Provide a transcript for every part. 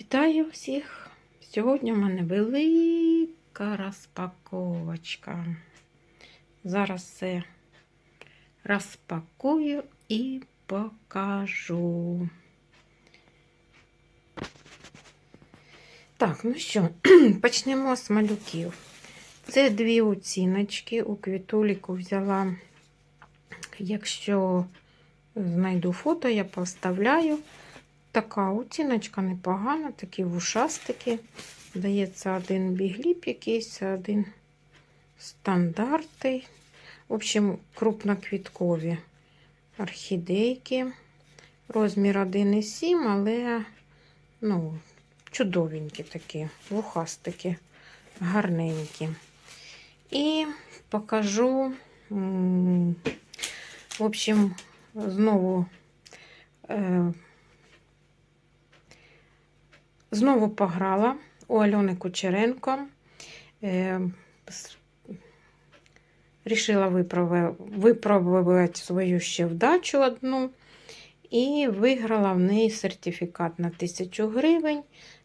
Вітаю всіх! Сьогодні в мене велика розпаковочка. Зараз все розпакую і покажу. Так, ну що, почнемо з малюків. Це дві оціночки. У квітуліку взяла, якщо знайду фото, я поставляю. Така оціночка непогана, такі вушастики. Дається один бігліп якийсь, один стандартний. В общем, крупноквіткові орхідейки. Розмір 1,7, але ну, чудовенькі такі, вухастики, гарненькі. І покажу, в общем, знову. Знову пограла у Альони Кучеренко. Е, Рішила випробувати свою ще вдачу одну. І виграла в неї сертифікат на 1000 гривень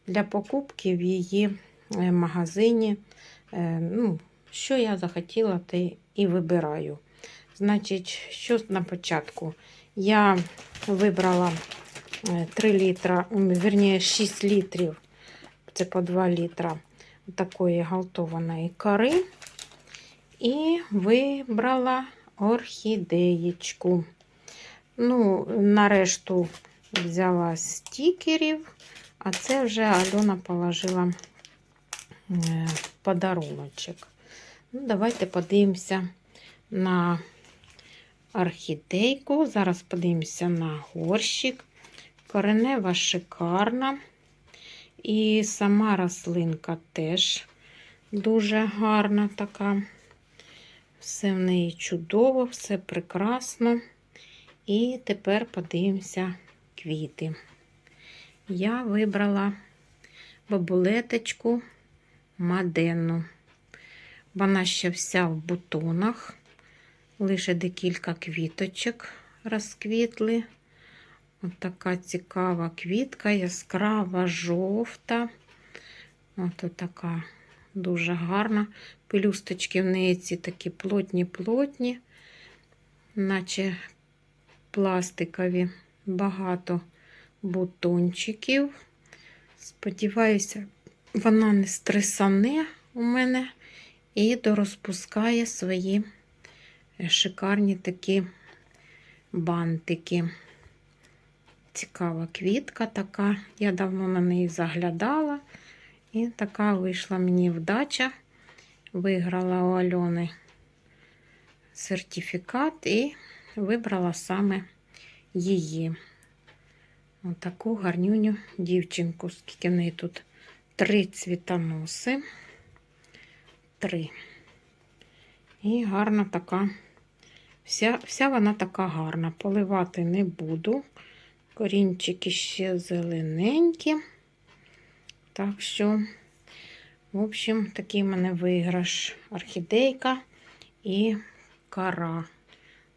для покупки в її е, магазині. Е, Ну, що я захотіла, те і вибираю. Значить, що на початку? Я вибрала 3 літра, м, вірніше 6 літрів, це по 2 літра такої галтованої кори. І вибрала орхідеєчку. Ну, нарешту взяла стікерів, а це вже Альона положила е, подаруночок. Ну, давайте подивимося на орхідейку. Зараз подивимося на горщик. Коренева шикарна. І сама рослинка теж дуже гарна така. Все в неї чудово, все прекрасно. І тепер подивимося квіти. Я вибрала бабулеточку Маденну. Вона ще вся в бутонах, лише декілька квіточок розквітли. Ось така цікава квітка, яскрава, жовта. Ось така дуже гарна. Пелюсточки в неї ці такі плотні-плотні, наче пластикові, багато бутончиків. Сподіваюся, вона не стресане у мене і дорозпускає свої шикарні такі бантики. Цікава квітка така. Я давно на неї заглядала. І така вийшла мені вдача. Виграла у Альони сертифікат і вибрала саме її. Отаку гарнюню дівчинку. Скільки в неї тут три цвітоноси. Три. І гарна така. Вся, вся вона така гарна. Поливати не буду. Корінчики ще зелененькі. Так що, в общем, такий в мене виграш орхідейка і кара.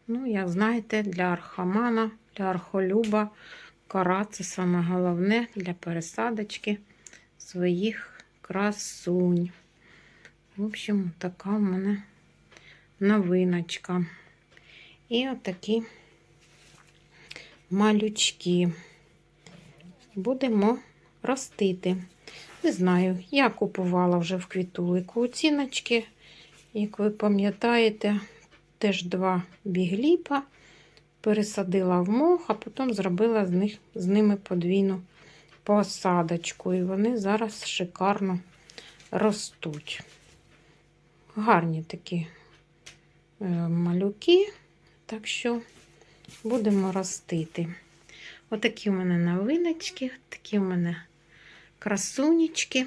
Ну, як знаєте, для архамана, для архолюба кара це саме головне для пересадочки своїх красунь. В общем, така в мене новиночка. І отакі малючки. Будемо ростити. Не знаю, я купувала вже в квітулику оціночки. Як ви пам'ятаєте, теж два бігліпа. Пересадила в мох, а потім зробила з, них, з ними подвійну посадочку. І вони зараз шикарно ростуть. Гарні такі е, малюки. Так що будемо ростити. Отакі у мене новиночки, такі у мене красунечки.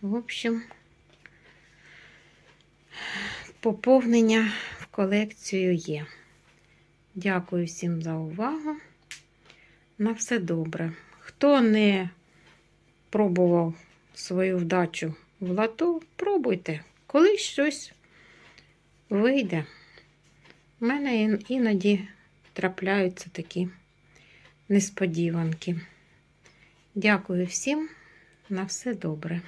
В общем, поповнення в колекцію є. Дякую всім за увагу. На все добре. Хто не пробував свою вдачу в лату, пробуйте. Колись щось вийде. У мене іноді трапляються такі несподіванки. Дякую всім. На все добре.